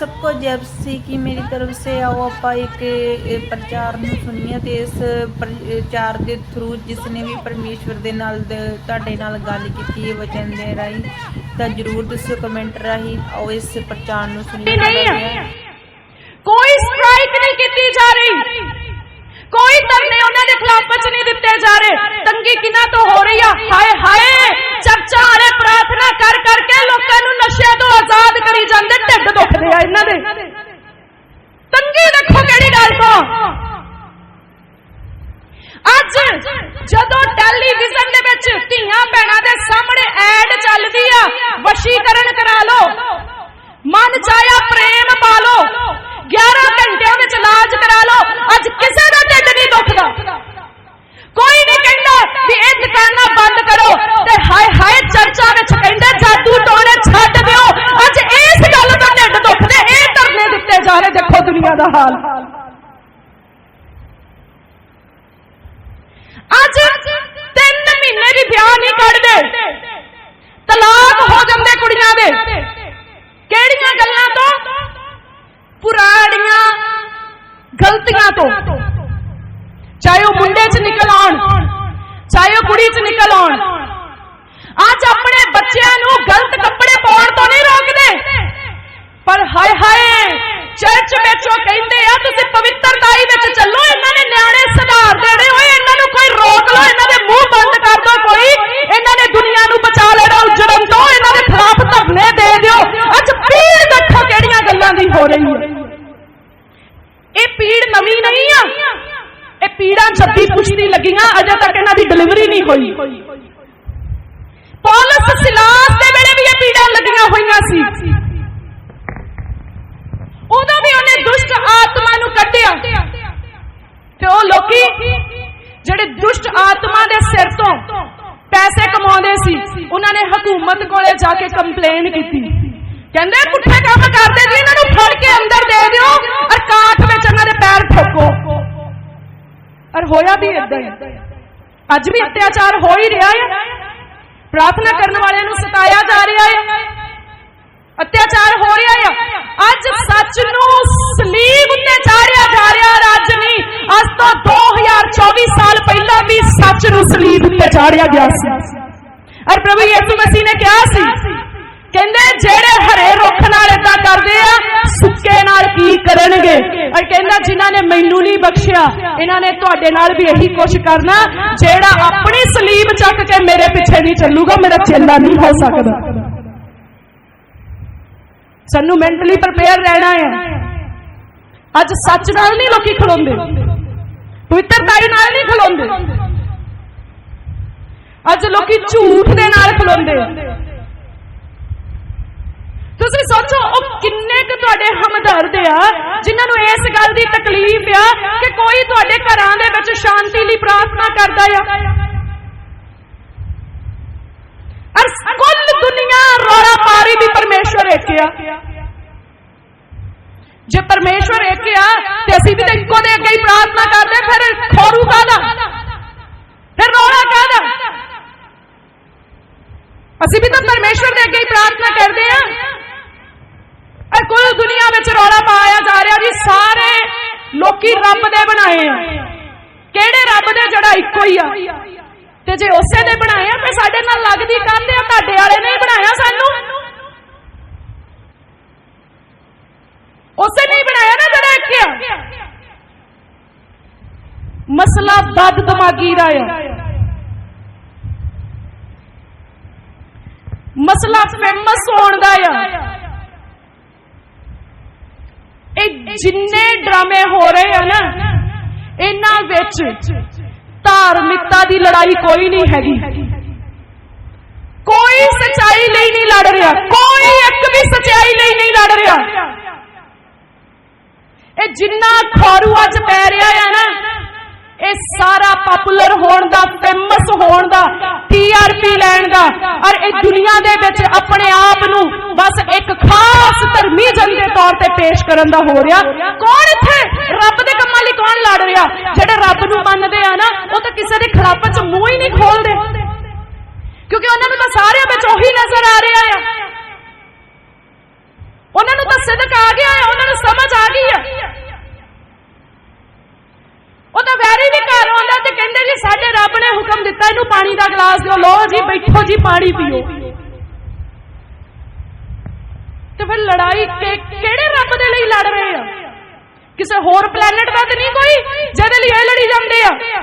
सबको जब से कि मेरी तरफ से आओ ਆਪਾਂ ਇੱਕ ਇਹ ਪ੍ਰਚਾਰ ਨੂੰ ਸੁਣੀਏ ਤੇ ਇਸ ਪ੍ਰਚਾਰ ਦੇ ਥਰੂ ਜਿਸ ਨੇ ਵੀ ਪਰਮੇਸ਼ਵਰ ਦੇ ਨਾਲ ਦ- ਤੁਹਾਡੇ ਨਾਲ ਗੱਲ ਕੀਤੀ ਹੈ ਵਚਨ ਦੇ ਰਾਹੀਂ ਤਾਂ ਜਰੂਰ ਦੱਸੋ ਕਮੈਂਟ ਰਾਹੀਂ ਆਓ ਇਸ ਪ੍ਰਚਾਰ ਨੂੰ ਸੁਣੀਏ ਨਹੀਂ ਹੈ ਕੋਈ ਸਟ੍ਰਾਈਕ ਨਹੀਂ ਕੀਤੀ ਜਾ ਰਹੀ ਕੋਈ ਧਰਨੇ ਉਹਨਾਂ ਦੇ ਖਿਲਾਫ ਚ ਨਹੀਂ ਦਿੱਤੇ ਜਾ ਰਹੇ ਤੰਗੀ ਕਿਨਾਂ ਤੋਂ ਹੋ ਰਹੀ ਆ ਹਾਏ ਹਾਏ ਚਰਚਾ ਵਾਲੇ ਪ੍ਰਾਰਥਨਾ ਕਰ ਕਰਕੇ ਲੋਕਾਂ ਨੂੰ ਨਸ਼ੇ ਤੋਂ ਆਜ਼ਾਦ ਕਰੀ ਜਾਂਦੇ ਢਿੱਡ ਦੁਖਦੇ ਆ ਇਹਨਾਂ ਦੇ। ਤੰਗੀ ਦੇਖੋ ਕਿਹੜੀ ਗੱਲ ਤੋਂ? ਅੱਜ ਜਦੋਂ ਟੈਲੀਵਿਜ਼ਨ ਦੇ ਵਿੱਚ ਧੀਆਂ ਭੈਣਾਂ ਦੇ ਸਾਹਮਣੇ ਐਡ ਚੱਲਦੀ ਆ ਵਸ਼ੀਕਰਨ ਕਰਾ ਲਓ ਮਨ ਚਾਹਿਆ ਪ੍ਰੇਮ ਪਾ ਲਓ 11 ਘੰਟਿਆਂ ਵਿੱਚ ਇਲਾਜ ਕਰਾ ਲਓ ਅੱਜ ਕਿਸੇ ਦਾ ਢਿੱਡ ਨਹੀਂ ਦੁਖਦਾ ਕੋਈ ਨਹੀਂ ਕਹਿੰਦਾ ਵੀ ਇਹ ਦੁਕਾਨਾਂ ਬੰਦ ਕਰੋ ਤੇ ਹਾਏ ਹਾਏ ਚਰਚਾ ਵਿੱਚ ਕਹਿੰਦੇ ਜਾਦੂ ਟੋਣੇ ਛੱਡ ਦਿਓ ਅੱਜ ਇਸ ਗੱਲ ਤੋਂ ਢਿੱਡ ਦੁਖਦੇ ਇਹ ਧਰਨੇ ਦਿੱਤੇ ਜਾ ਰਹੇ ਦੇਖੋ ਦੁਨੀਆ ਦਾ ਹਾਲ। ਅੱਜ 3 ਮਹੀਨੇ ਵੀ ਵਿਆਹ ਨਹੀਂ ਕੱਢਦੇ। ਤਲਾਕ ਹੋ ਜਾਂਦੇ ਕੁੜੀਆਂ ਦੇ। ਕਿਹੜੀਆਂ ਗੱਲਾਂ ਤੋਂ? ਪੁਰਾਣੀਆਂ ਗਲਤੀਆਂ ਤੋਂ। ਚਾਹੇ ਉਹ ਮੁੰਡੇ 'ਚ ਨਿਕਲ ਆਉਣ, ਚਾਹੇ ਉਹ ਕੁੜੀ 'ਚ ਨਿਕਲ ਆਉਣ। ਅੱਜ ਆਪਣੇ ਬੱਚਿਆਂ ਨੂੰ ਗਲਤ ਕੱਪੜੇ ਪਾਉਣ ਤੋਂ ਨਹੀਂ ਰੋਕਦੇ। ਪਰ ਹਾਏ ਹਾਏ ਵਿੱਚ ਉਹ ਕਹਿੰਦੇ ਆ, ਤੁਸੀਂ ਪਵਿੱਤਰਤਾਈ ਵਿੱਚ ਚੱਲੋ, ਇਹਨਾਂ ਨੇ ਨਿਆਣੇ ਸੁਧਾਰ ਦੇਣੇ ਹੋਏ, ਇਹਨਾਂ ਨੂੰ ਕੋਈ ਰੋਕ ਲਓ, ਇਹਨਾਂ ਦੇ ਮੂੰਹ ਬੰਦ ਕਰ ਦਿਓ ਕੋਈ, ਇਹਨਾਂ ਨੇ ਦੁਨੀਆ ਨੂੰ ਬਚਾ ਲੈਣਾ, ਉਜੜਨ ਤੋਂ ਇਹਨਾਂ ਦੇ ਖਿਲਾਫ ਧਰਨੇ ਦੇ ਦਿਓ। ਅੱਜ ਪੀੜ ਦੇਖੋ ਕਿਹੜੀਆਂ ਗੱਲਾਂ ਦੀ ਹੋ ਰਹੀ ਹੈ। ਇਹ ਪੀੜ ਨਵੀਂ ਨਹੀਂ ਆ। ਇਹ ਪੀੜਾਂ ਜੱਦੀ ਪੁਸ਼ਤੀ ਲੱਗੀਆਂ, ਅਜੇ ਤੱਕ ਇਹਨਾਂ ਦੀ ਡਿਲੀਵਰੀ ਨਹੀਂ ਹੋਈ। ਪੌਲਸ ਸਿਲਾਸ ਦੇ ਵੇਲੇ ਵੀ ਇਹ ਪੀੜਾਂ ਲੱਗੀਆਂ ਹੋਈਆਂ ਸੀ। ਦੁਸ਼ਟ ਆਤਮਾ ਨੂੰ ਕੱਢਿਆ। ਤੇ ਉਹ ਲੋਕੀ ਜਿਹੜੇ ਦੁਸ਼ਟ ਆਤਮਾ ਦੇ ਸਿਰ ਤੋਂ ਪੈਸੇ ਕਮਾਉਂਦੇ ਸੀ, ਉਹਨਾਂ ਨੇ ਹਕੂਮਤ ਕੋਲੇ ਜਾ ਕੇ ਕੰਪਲੇਨ ਕੀਤੀ। ਕਹਿੰਦੇ, ਪੁੱਠੇ ਕੰਮ ਕਰਦੇ ਜੀ, ਇਹਨਾਂ ਨੂੰ ਫੜ ਕੇ ਅੰਦਰ ਦੇ ਦਿਓ ਔਰ ਕਾਠ ਵਿੱਚ ਇਹਨਾਂ ਦੇ ਪੈਰ ਠੋਕੋ। ਔਰ ਹੋਇਆ ਵੀ ਇਦਾਂ ਹੀ। ਅੱਜ ਵੀ ਅਤਿਆਚਾਰ ਹੋ ਹੀ ਰਿਹਾ ਹੈ। ਪ੍ਰਾਰਥਨਾ ਕਰਨ ਵਾਲਿਆਂ ਨੂੰ ਸਤਾਇਆ ਜਾ ਰਿਹਾ ਹੈ। ਅਤਿਆਚਾਰ ਹੋ ਰਿਹਾ ਹੈ। ਅੱਜ ਸਲੀਬ ਗਿਆ ਸੀ। ਔਰ ਪ੍ਰਭੂ ਯਿਸੂ ਮਸੀਹ ਨੇ ਕਿਹਾ ਸੀ, ਕਹਿੰਦੇ ਜਿਹੜੇ ਹਰੇ ਰੁੱਖ ਨਾਲ ਇਦਾਂ ਕਰਦੇ ਆ, ਸੁੱਕੇ ਨਾਲ ਕੀ ਕਰਨਗੇ? ਔਰ ਕਹਿੰਦਾ ਜਿਨ੍ਹਾਂ ਨੇ ਮੈਨੂੰ ਨਹੀਂ ਬਖਸ਼ਿਆ, ਇਹਨਾਂ ਨੇ ਤੁਹਾਡੇ ਨਾਲ ਵੀ ਇਹੀ ਕੁਛ ਕਰਨਾ, ਜਿਹੜਾ ਆਪਣੀ ਸਲੀਬ ਚੱਕ ਕੇ ਮੇਰੇ ਪਿੱਛੇ ਨਹੀਂ ਚੱਲੂਗਾ, ਮੇਰਾ ਚੇਲਾ ਨਹੀਂ ਹੋ ਸਕਦਾ। ਸਾਨੂੰ ਮੈਂਟਲੀ ਪ੍ਰਪੇਅਰ ਰਹਿਣਾ ਹੈ। ਅੱਜ ਸੱਚ ਨਾਲ ਨਹੀਂ ਲੋਕੀ ਖਲੋਂਦੇ। ਪਵਿੱਤਰਤਾਈ ਨਾਲ ਨਹੀਂ ਖਲੋਂਦੇ। ਅੱਜ ਲੋਕੀ ਝੂਠ ਦੇ ਨਾਲ ਖਲੋਂਦੇ ਤੁਸੀਂ ਸੋਚੋ, ਉਹ ਕਿੰਨੇ ਕੁ ਤੁਹਾਡੇ ਹਮਦਰਦ ਆ, ਜਿਨ੍ਹਾਂ ਨੂੰ ਇਸ ਗੱਲ ਦੀ ਤਕਲੀਫ ਆ ਕਿ ਕੋਈ ਤੁਹਾਡੇ ਘਰਾਂ ਦੇ ਵਿੱਚ ਸ਼ਾਂਤੀ ਲਈ ਪ੍ਰਾਰਥਨਾ ਕਰਦਾ ਆ। ਅਰ ਕੁੱਲ ਦੁਨੀਆ ਰੋੜਾ ਪਾਰੀ ਵੀ ਪਰਮੇਸ਼ਵਰ ਇੱਕ ਆ। ਜੇ ਪਰਮੇਸ਼ਵਰ ਇੱਕ ਆ, ਤੇ ਅਸੀਂ ਵੀ ਤਾਂ ਇੱਕੋ ਦੇ ਅੱਗੇ ਹੀ ਪ੍ਰਾਰਥਨਾ ਕਰਦੇ ਫਿਰ ਖੋਰੂ ਕਾਦਾ ਫਿਰ ਰੋੜਾ ਕਾਦਾ ਅਸੀਂ ਵੀ ਤਾਂ ਪਰਮੇਸ਼ਵਰ ਦੇ ਅੱਗੇ ਹੀ ਪ੍ਰਾਰਥਨਾ ਕਰਦੇ ਆ ਅਰ ਕੁੱਲ ਦੁਨੀਆ ਵਿੱਚ ਰੌਲਾ ਪਾਇਆ ਜਾ ਰਿਹਾ ਜੀ, ਸਾਰੇ ਲੋਕੀ ਰੱਬ ਦੇ ਬਣਾਏ ਆ। ਕਿਹੜੇ ਰੱਬ ਦੇ ਜਿਹੜਾ ਇੱਕੋ ਹੀ ਆ? ਤੇ ਜੇ ਉਸੇ ਦੇ ਬਣਾਏ ਆ ਤੇ ਸਾਡੇ ਨਾਲ ਲੱਗਦੀ ਕੰਧ ਆ, ਤੁਹਾਡੇ ਵਾਲੇ ਨੇ ਬਣਾਇਆ ਸਾਨੂੰ। ਉਸੇ ਨੇ ਬਣਾਇਆ ਨਾ ਜਿਹੜਾ ਇੱਕ ਆ। ਮਸਲਾ ਬਦ ਦਿਮਾਗੀ ਦਾ ਆ। ਮਸਲਾ ਫੇਮਸ ਹੋਣ ਦਾ ਆ। ਇਹ ਜਿੰਨੇ ਡਰਾਮੇ ਹੋ ਰਹੇ ਆ ਨਾ, ਇਹਨਾਂ ਵਿੱਚ ਧਾਰਮਿਕਤਾ ਦੀ ਲੜਾਈ ਕੋਈ ਨਹੀਂ ਹੈਗੀ। ਕੋਈ ਸਚਾਈ ਲਈ ਨਹੀਂ ਲੜ ਰਿਹਾ, ਕੋਈ ਇੱਕ ਵੀ ਸਚਾਈ ਲਈ ਨਹੀਂ ਲੜ ਰਿਹਾ। ਇਹ ਜਿੰਨਾ ਖਾਰੂ ਅੱਜ ਪੈ ਰਿਹਾ ਆ ਨਾ ਇਹ ਸਾਰਾ ਪਪੂਲਰ ਹੋਣ ਦਾ ਫੇਮਸ ਹੋਣ ਦਾ ਟੀਆਰਪੀ ਲੈਣ ਦਾ। ਔਰ ਇਹ ਦੁਨੀਆ ਦੇ ਵਿੱਚ ਆਪਣੇ ਆਪ ਨੂੰ ਬਸ ਇੱਕ ਖਾਸ ਧਰਮੀ ਦੇ ਤੌਰ ਤੇ ਪੇਸ਼ ਕਰਨ ਦਾ ਹੋ ਰਿਹਾ। ਕੌਣ ਇੱਥੇ? ਰੱਬ ਦੇ ਕੰਮਾਂ ਲਈ ਕੌਣ ਲੜ ਰਿਹਾ? ਜਿਹੜੇ ਰੱਬ ਨੂੰ ਮੰਨਦੇ ਆ ਨਾ, ਉਹ ਤਾਂ ਕਿਸੇ ਦੇ ਖਿਲਾਫ ਚ ਮੂੰਹ ਹੀ ਨਹੀਂ ਖੋਲਦੇ। ਕਿਉਂਕਿ ਉਹਨਾਂ ਨੂੰ ਤਾਂ ਸਾਰਿਆਂ ਵਿੱਚ ਉਹੀ ਨਜ਼ਰ ਆ ਰਿਹਾ ਆ। ਉਹਨਾਂ ਨੂੰ ਤਾਂ ਸਿਦਕ ਆ ਗਿਆ ਹੈ ਉਹਨਾਂ ਨੂੰ ਸਮਝ ਆ ਗਈ ਹੈ ਉਹ ਤਾਂ ਵੈਰੀ ਵੀ ਘਰ ਆਉਂਦਾ ਤੇ ਕਹਿੰਦੇ ਜੀ ਸਾਡੇ ਰੱਬ ਨੇ ਹੁਕਮ ਦਿੱਤਾ ਇਹਨੂੰ ਪਾਣੀ ਦਾ ਗਲਾਸ ਦਿਓ। ਲਓ ਜੀ, ਬੈਠੋ ਜੀ, ਪਾਣੀ ਪੀਓ। ਤੇ ਫਿਰ ਲੜਾਈ ਕਿਹੜੇ ਰੱਬ ਦੇ ਲਈ ਲੜ ਰਹੇ ਆ? ਕਿਸੇ ਹੋਰ ਪਲੈਨਟ ਦਾ ਤੇ ਨਹੀਂ ਕੋਈ? ਜਿਹਦੇ ਲਈ ਇਹ ਲੜੀ ਜਾਂਦੇ ਆ।